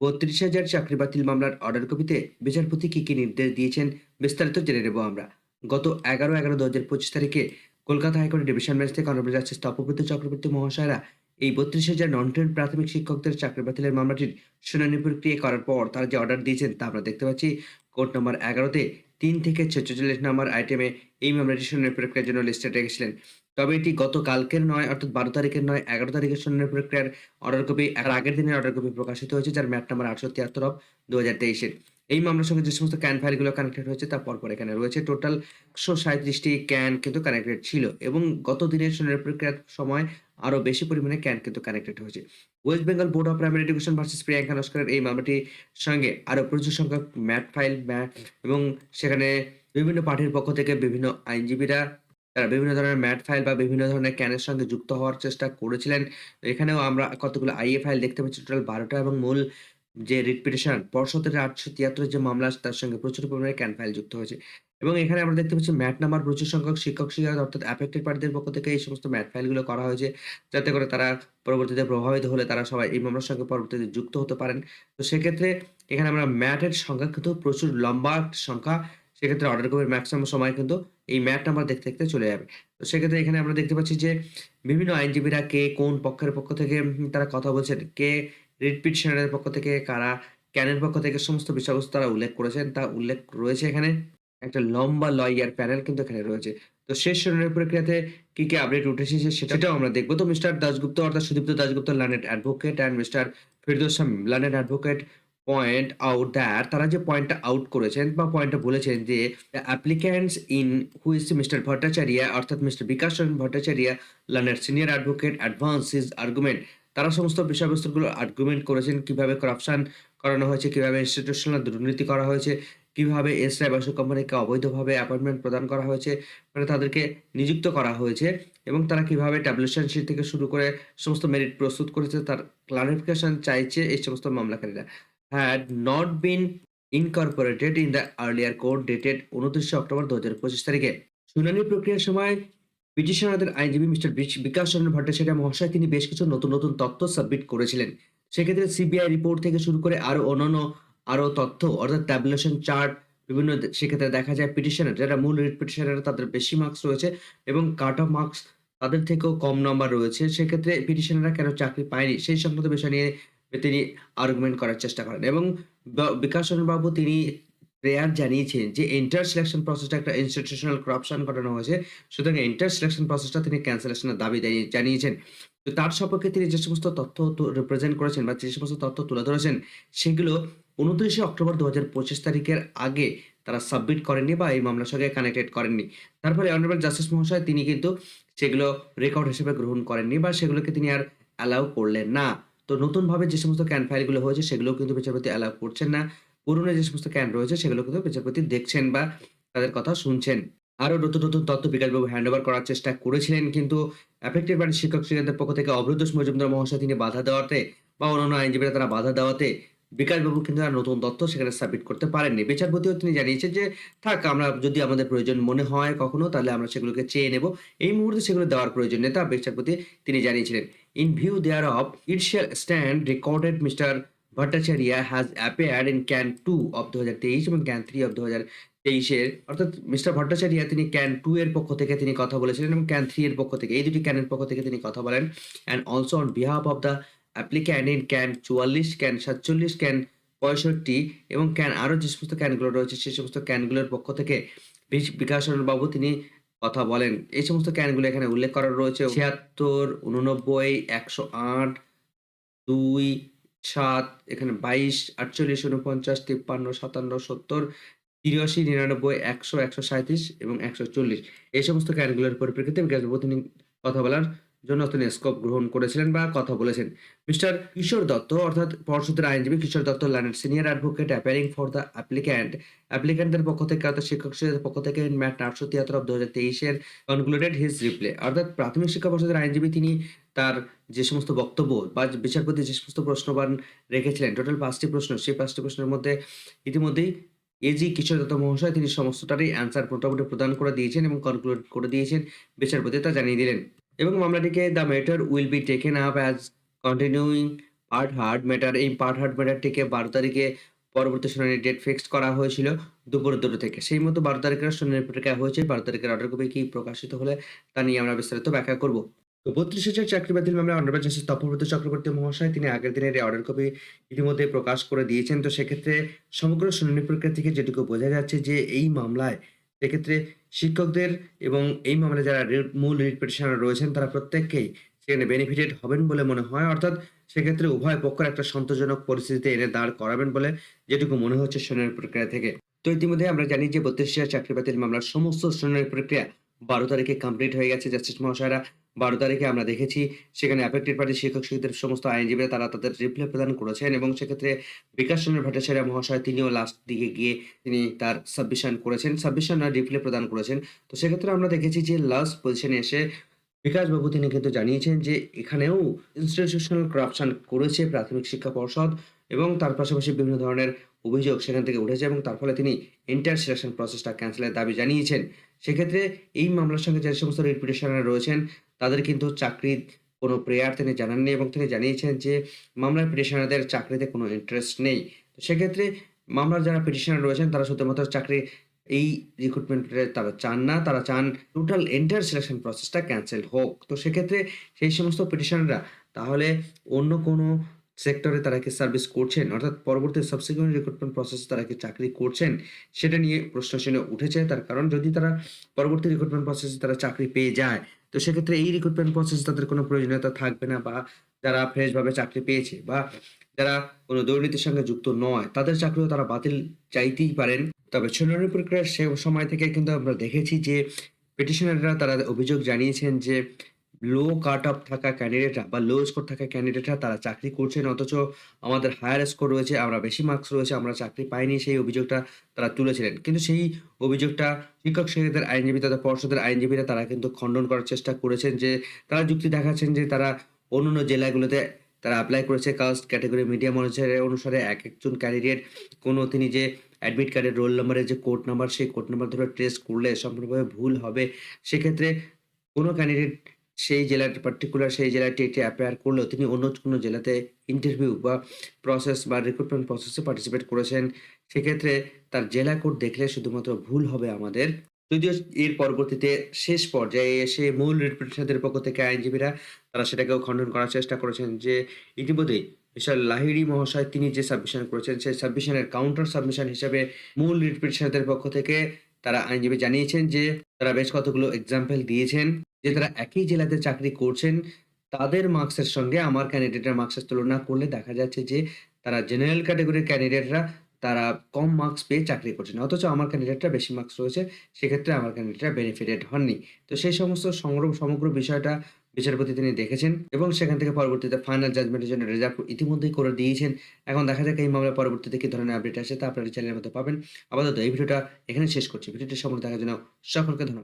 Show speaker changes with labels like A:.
A: বত্রিশ হাজার চাকরি বাতিল মামলার অর্ডার কপিতে বিচারপতি কি কি নির্দেশ দিয়েছেন বিস্তারিত জেনে নেব আমরা। গত এগারো এগারো দু হাজার পঁচিশ তারিখে কলকাতা হাইকোর্টের ডিভিশন বেঞ্চ থেকে অনারেবল জাস্টিস তপব্রত চক্রবর্তী মহাশয়রা এই বত্রিশ হাজার নন ট্রেন প্রাথমিক শিক্ষকদের চাকরি বাতিলের মামলাটির শুনানি প্রক্রিয়া করার পর তারা যে অর্ডার দিয়েছেন তা আমরা দেখতে পাচ্ছি। কোর্ট নম্বর এগারোতে তিন থেকে ছেচল্লিশ নম্বর আইটেমে এই মামলাটি শুনানি প্রক্রিয়ার জন্য লিস্টে রেখেছিলেন। তবে এটি গত কালকের নয়, অর্থাৎ বারো তারিখের নয়, এগারো তারিখের শুনানি প্রক্রিয়ার অর্ডার কপি এর আগের দিনের অর্ডার কপি প্রকাশিত হয়েছে, যার ম্যাট নাম্বার আটশো তিয়াত্তর অফ দু হাজার তেইশের। এই মামলার সঙ্গে যে সমস্ত ক্যান ফাইলগুলো কানেক্টেড হয়েছে, তা পরপর এখানে রয়েছে। টোটাল একশো সাঁত্রিশটি ক্যান কিন্তু কানেক্টেড ছিল এবং গত দিনের শুনানি প্রক্রিয়ার সময় আরও বেশি পরিমাণে ক্যান কিন্তু কানেক্টেড হয়েছে। West Bengal board of primary education versus Priyanka নস্করের এই মামলাটির সঙ্গে আরও প্রচুর সংখ্যক ম্যাট ফাইল এবং সেখানে বিভিন্ন পার্টির পক্ষ থেকে বিভিন্ন আইনজীবীরা তারা বিভিন্ন ধরনের ম্যাট ফাইল বা বিভিন্ন ধরনের ক্যানের সঙ্গে যুক্ত হওয়ার চেষ্টা করেছিলেন। এখানেও আমরা কতগুলো আইএ ফাইল দেখতে পাচ্ছি, টোটাল বারোটা এবং মূল যে রিট পিটিশন পর্ষদের আটশো তিয়াত্তর যে মামলা, তার সঙ্গে প্রচুর পরিমাণে ক্যান ফাইল যুক্ত হয়েছে। এবং এখানে আমরা দেখতে পাচ্ছি ম্যাট নাম্বার প্রচুর সংখ্যক শিক্ষক শিক্ষক অর্থাৎ অ্যাফেক্টেড পার্টিদের পক্ষ থেকে এই সমস্ত ম্যাট ফাইলগুলো করা হয়েছে, যাতে করে তারা পরবর্তীতে প্রভাবিত হলে তারা সবাই এই মামলার সঙ্গে পরবর্তীতে যুক্ত হতে পারেন। তো সেক্ষেত্রে এখানে আমরা ম্যাটের সংখ্যা কিন্তু প্রচুর লম্বা সংখ্যা, সেক্ষেত্রে অর্ডার কপির ম্যাক্সিমাম সময় কিন্তু এই ম্যাট আমরা দেখতে দেখতে চলে যাবে। তো সেক্ষেত্রে এখানে আমরা দেখতে পাচ্ছি যে, বিভিন্ন আইনজীবীরা কে কোন পক্ষের পক্ষ থেকে তারা কথা বলছেন, কে রিট পিটিশনারের পক্ষ থেকে, কারা ক্যানের পক্ষ থেকে, সমস্ত বিষয়বস্তু তারা উল্লেখ করেছেন, তা উল্লেখ রয়েছে এখানে। একটা লম্বা লয়ার প্যানেল কিন্তু এখানে রয়েছে। তো শেষ শুনানির প্রক্রিয়াতে কি কি আপডেট উঠে এসেছে সেটাও আমরা দেখব। তো মিস্টার দাসগুপ্ত অর্থাৎ Sudipta Dasgupta learned advocate and mister Firdous learned advocate point out that তারা যে পয়েন্টটা আউট করেছেন বা পয়েন্টটা বলেছেন যে applicants in who is mister Bhattacharya অর্থাৎ mister Bikash Chandra Bhattacharya learner senior advocate advance is argument তারা সমস্ত বিষয়বস্তুগুলো আর্গুমেন্ট করেছেন, কীভাবে করাপশন করানো হয়েছে, কীভাবে ইনস্টিটিউশনাল দুর্নীতি করা হয়েছে, কীভাবে এসরাই বাসু কোম্পানিকে অবৈধভাবে অ্যাপয়েন্টমেন্ট প্রদান করা হয়েছে মানে তাদেরকে নিযুক্ত করা হয়েছে এবং তারা কীভাবে ট্যাবলেশন শিট থেকে শুরু করে সমস্ত মেরিট প্রস্তুত করেছে, তার ক্লারিফিকেশন চাইছে এই সমস্ত মামলাকারীরা। Had not been incorporated in the earlier court dated উনত্রিশে অক্টোবর দু হাজার পঁচিশ তারিখে। শুনানি প্রক্রিয়ার সময় পিটিশনারদের আইনজীবী মিস্টার বিকাশ চন্দ্র ভট্টাচার্য মহাশয় তিনি বেশ কিছু নতুন নতুন তথ্য সাবমিট করেছিলেন। সেক্ষেত্রে সিবিআই রিপোর্ট থেকে শুরু করে আরও অন্যান্য আরও তথ্য, অর্থাৎ ট্যাবুলেশন চার্ট বিভিন্ন সেক্ষেত্রে দেখা যায় পিটিশনার, যারা মূল রিট পিটিশনার তাদের বেশি মার্কস রয়েছে এবং কাট অফ মার্কস তাদের থেকেও কম নাম্বার রয়েছে। সেক্ষেত্রে পিটিশনাররা কেন চাকরি পায়নি সেই সংক্রান্ত বিষয় নিয়ে তিনি আর্গুমেন্ট করার চেষ্টা করেন এবং বিকাশ বাবু তিনি প্রেয়ার জানিয়েছেন যে ইন্টার সিলেকশন প্রসেসটা একটা ইনস্টিটিউশনাল করাপশন ঘটানো হয়েছে। সুতরাং ইন্টার সিলেকশন প্রসেসটা তিনি ক্যান্সেলেশনের দাবি জানিয়েছেন। তো তার সপক্ষে তিনি যে সমস্ত তথ্য রিপ্রেজেন্ট করেছেন বা যে সমস্ত তথ্য তুলে ধরেছেন, সেগুলো উনত্রিশে অক্টোবর দু হাজার পঁচিশ তারিখের আগে তারা সাবমিট করেননি বা এই মামলার সঙ্গে কানেক্টেড করেননি। তারপরে অনারেবল জাস্টিস মহাশয় তিনি কিন্তু সেগুলো রেকর্ড হিসেবে গ্রহণ করেননি বা সেগুলোকে তিনি আর অ্যালাউ করলেন না। তো নতুনভাবে যে সমস্ত ক্যান ফাইলগুলো হয়েছে, সেগুলোও কিন্তু বিচারপতি অ্যালাউ করছেন না। পুরনো যে সমস্ত ক্যান রয়েছে, সেগুলো কিন্তু বিচারপতি দেখছেন বা তাদের কথা শুনছেন। আরও নতুন নতুন তথ্য বিকাশবাবু হ্যান্ড ওভার করার চেষ্টা করেছিলেন, কিন্তু অ্যাফেক্টেড বাড়ির শিক্ষক শিক্ষকদের পক্ষ থেকে অভ্রদোষ মজুমদার মহাশয় তিনি বাধা দেওয়াতে বা অন্যান্য আইনজীবীরা তারা বাধা দেওয়াতে বিকাশবাবু কিন্তু আর নতুন তথ্য সেখানে সাবমিট করতে পারেননি। বিচারপতিও তিনি জানিয়েছেন যে, থাক, আমরা যদি আমাদের প্রয়োজন মনে হয় কখনো, তাহলে আমরা সেগুলোকে চেয়ে নেব। এই মুহূর্তে সেগুলো দেওয়ার প্রয়োজন নেই, তা বিচারপতি তিনি জানিয়েছিলেন। Of it shall stand recorded mister Bhattacharya has appeared in can two of দু তেইশ এবং ক্যান থ্রি অফ দু হাজার তেইশের অর্থাৎ মিস্টার ভট্টাচার্য তিনি ক্যান টু এর পক্ষ থেকে তিনি কথা বলেছিলেন এবং ক্যান থ্রি এর পক্ষ থেকে, এই দুটি ক্যানের পক্ষ থেকে তিনি কথা বলেন। And also on behalf of the applicant in can চুয়াল্লিশ ক্যান সাতচল্লিশ ক্যান পঁয়ষট্টি এবং ক্যান আরও যে সমস্ত ক্যানগুলো রয়েছে সেই সমস্ত ক্যানগুলোর পক্ষ থেকে বিকাশ বাবু তিনি কথা বলেন। এই সমস্ত ক্যানগুলো এখানে উল্লেখ করা রয়েছে। ছিয়াত্তর, উননব্বই, একশো আট, দুই, সাত, এখানে বাইশ, আটচল্লিশ উনপঞ্চাশ তিপ্পান্ন, সাতান্ন, সত্তর, তিরাশি, নিরানব্বই, একশো একশো সাঁত্রিশ এবং একশো চল্লিশ। এই সমস্ত ক্যানগুলোর পরিপ্রেক্ষিতে কথা বলার জন্য তিনি স্কোপ গ্রহণ করেছিলেন বা কথা বলেছেন। মিস্টার কিশোর দত্ত অর্থাৎ পর্ষদের আইনজীবী Kishore Dutta learned senior advocate appearing for the applicant অ্যাপ্লিক্যান্টদের পক্ষ থেকে অর্থাৎ শিক্ষক শিক্ষকদের পক্ষ থেকে ম্যাট আটশো তিয়াত্তর অফ দু হাজার তেইশের কনক্লুডেড হিজ রিপ্লে অর্থাৎ প্রাথমিক শিক্ষা পর্ষদের আইনজীবী তিনি তার যে সমস্ত বক্তব্য বা বিচারপতি যে সমস্ত প্রশ্নবান রেখেছিলেন টোটাল পাঁচটি প্রশ্ন, সেই পাঁচটি প্রশ্নের মধ্যে ইতিমধ্যেই এজি কিশোর দত্ত মহাশয় তিনি সমস্তটারই অ্যান্সার মোটামুটি প্রদান করে দিয়েছেন এবং কনক্লুড করে দিয়েছেন বিচারপতি তা জানিয়ে দিলেন। এবং মামলাটিকে the matter will be taken up as continuing part heard matter এই পার্ট হার্ড ম্যাটারটিকে ১২ তারিখে পরবর্তী শুনানির ডেট ফিক্সড করা হয়েছিল দুপুর দুটো থেকে। সেই মতো ১২ তারিখের শুনানি প্রক্রিয়া হয়েছে। ১২ তারিখের অর্ডার কপি কি প্রকাশিত হলে তা নিয়ে আমরা বিস্তারিত ব্যাখ্যা করব। তো ৩২ হাজার চাকরি বাতিল মামলায় অনারেবল জাস্টিস তপব্রত চক্রবর্তী মহাশয় তিনি আগের দিনের এই অর্ডার কপি ইতিমধ্যে প্রকাশ করে দিয়েছেন। তো সেক্ষেত্রে সমগ্র শুনানি প্রক্রিয়া থেকে যেটুকু বোঝা যাচ্ছে যে এই মামলায় সেক্ষেত্রে শিক্ষকদের এবং এই মামলায় যারা মূল রিট রয়েছেন, তারা প্রত্যেককেই সেখানে বেনিফিটেড হবেন বলে মনে হয়। অর্থাৎ সেক্ষেত্রে উভয় পক্ষের একটা সন্তোষজনক পরিস্থিতিতে এনে দাঁড় করাবেন বলে যেটুকু মনে হচ্ছে শুনানি প্রক্রিয়া থেকে। তো ইতিমধ্যে আমরা জানি যে ৩২ হাজার চাকরি বাতিল মামলার সমস্ত শুনানি প্রক্রিয়া ১২ তারিখে কমপ্লিট হয়ে গেছে। জাস্টিস মহাশয়রা ১২ তারিখে আমরা দেখেছি সেখানে অ্যাফেক্টেড পার্টি শিক্ষক-শিক্ষিকাদের সমস্ত আইনজীবীরা তারা তাদের রিপ্লাই প্রদান করেছেন এবং সেক্ষেত্রে বিকাশ চন্দ্র ভট্টাচার্য মহাশয় তিনিও লাস্ট দিকে গিয়ে তিনি তার সাবমিশন করেছেন। সাবমিশন না রিপ্লাই প্রদান করেছেন। তো সেক্ষেত্রে আমরা দেখেছি যে লাস্ট পজিশনে এসে বিকাশবাবু তিনি কিন্তু জানিয়েছেন যে এখানেও ইনস্টিটিউশনাল করাপশন করেছে প্রাথমিক শিক্ষা পর্ষদ এবং তার পাশাপাশি বিভিন্ন ধরনের অভিযোগ সেখান থেকে উঠেছে এবং তার ফলে তিনি এন্টায়ার সিলেকশন প্রসেসটা ক্যান্সেলের দাবি জানিয়েছেন। সেক্ষেত্রে এই মামলার সঙ্গে যে সমস্ত রিট রয়েছেন, তাদের কিন্তু চাকরির কোনো প্রেয়ার তিনি জানাননি এবং তিনি জানিয়েছেন যে মামলার পিটিশনারদের চাকরিতে কোনো ইন্টারেস্ট নেই। তো সেক্ষেত্রে মামলার যারা পিটিশনার রয়েছেন, তারা শুধুমাত্র চাকরি এই রিক্রুটমেন্টে তারা চান না। তারা চান টোটাল এন্টায়ার সিলেকশন প্রসেসটা ক্যান্সেল হোক। তো সেক্ষেত্রে সেই সমস্ত পিটিশনাররা তাহলে অন্য কোনো সেক্টরে তারা কি সার্ভিস করছেন? অর্থাৎ পরবর্তী সাবসিকুয়েন্ট রিক্রুটমেন্ট প্রসেস তারা কি চাকরি করছেন? সেটা নিয়ে প্রশ্নচিহ্ন উঠেছে। তার কারণ যদি তারা পরবর্তী রিক্রুটমেন্ট প্রসেসে তারা চাকরি পেয়ে যায়, তো সেক্ষেত্রে এই রিক্রুটমেন্ট প্রসেস তাদের কোনো প্রয়োজনীয়তা থাকবে না বা যারা ফ্রেশভাবে চাকরি পেয়েছে বা যারা কোনো দুর্নীতির সঙ্গে যুক্ত নয়, তাদের চাকরিও তারা বাতিল চাইতেই পারেন। তবে শুনানি প্রক্রিয়ার সে সময় থেকে কিন্তু আমরা দেখেছি যে পিটিশনাররা তারা অভিযোগ জানিয়েছেন যে লো কাট অফ থাকা ক্যান্ডিডেটরা বা লো স্কোর থাকা ক্যান্ডিডেটরা তারা চাকরি করছেন অথচ আমাদের হায়ার স্কোর রয়েছে, আমরা বেশি মার্কস রয়েছে, আমরা চাকরি পাইনি সেই অভিযোগটা তারা তুলেছিলেন। কিন্তু সেই অভিযোগটা শিক্ষক-শিক্ষিকাদের আইনজীবী তথা পর্ষদের আইনজীবীরা তারা কিন্তু খণ্ডন করার চেষ্টা করেছেন যে তারা যুক্তি দেখাচ্ছেন যে তারা অন্যান্য জেলাগুলোতে তারা অ্যাপ্লাই করেছে কাস্ট ক্যাটেগরি মিডিয়াম অনুসারে অনুসারে এক একজন ক্যান্ডিডেট কোনো তিনি যে অ্যাডমিট কার্ডের রোল নাম্বারের যে কোড নাম্বার সেই কোড নাম্বার ধরে ট্রেস করলে সম্পূর্ণভাবে ভুল হবে। সেক্ষেত্রে কোনো ক্যান্ডিডেট সেই জেলার পার্টিকুলার সেই জেলাটি টেটে অ্যাপেয়ার করলেও তিনি অন্য কোনো জেলাতে ইন্টারভিউ বা প্রসেস বা রিক্রুটমেন্ট প্রসেসে পার্টিসিপেট করেছেন। সেক্ষেত্রে তার জেলা কোড দেখলে শুধুমাত্র ভুল হবে আমাদের। যদিও এর পরবর্তীতে শেষ পর্যায়ে এসে মূল রিট পিটিশনারদের পক্ষ থেকে আইনজীবীরা তারা সেটাকেও খণ্ডন করার চেষ্টা করেছেন যে ইতিমধ্যেই মিস্টার লাহিড়ী মহাশয় তিনি যে সাবমিশন করেছেন, সেই সাবমিশনের কাউন্টার সাবমিশন হিসাবে মূল রিট পিটিশনারদের পক্ষ থেকে তারা আইনজীবী জানিয়েছেন যে তারা বেশ কতগুলো এক্সাম্পল দিয়েছেন যে তারা একই জেলাতে চাকরি করছেন। তাদের মার্কসের সঙ্গে আমার ক্যান্ডিডেটের মার্কসের তুলনা করলে দেখা যাচ্ছে যে তারা জেনারেল ক্যাটেগরির ক্যান্ডিডেটরা তারা কম মার্কস পেয়ে চাকরি করছেন। অথচ আমার ক্যান্ডিডেটরা বেশি মার্কস রয়েছে। সেক্ষেত্রে আমার ক্যান্ডিডেটরা বেনিফিটেড হননি। তো সেই সমস্ত সংগ্রহ, সমগ্র বিষয়টা বিচারপতি তিনি দেখেছেন এবং সেখান থেকে পরবর্তীতে ফাইনাল জাজমেন্টের জন্য রিজার্ভ ইতিমধ্যেই করে দিয়েছেন। এখন দেখা যাক এই মামলা পরবর্তীতে কি ধরনের আপডেট আসে তা আপনারা চ্যানেলের মধ্যে পাবেন। আপাতত এই ভিডিওটা এখানে শেষ করছি। ভিডিওটি সম্পূর্ণ দেখার জন্য সকলকে ধন্যবাদ।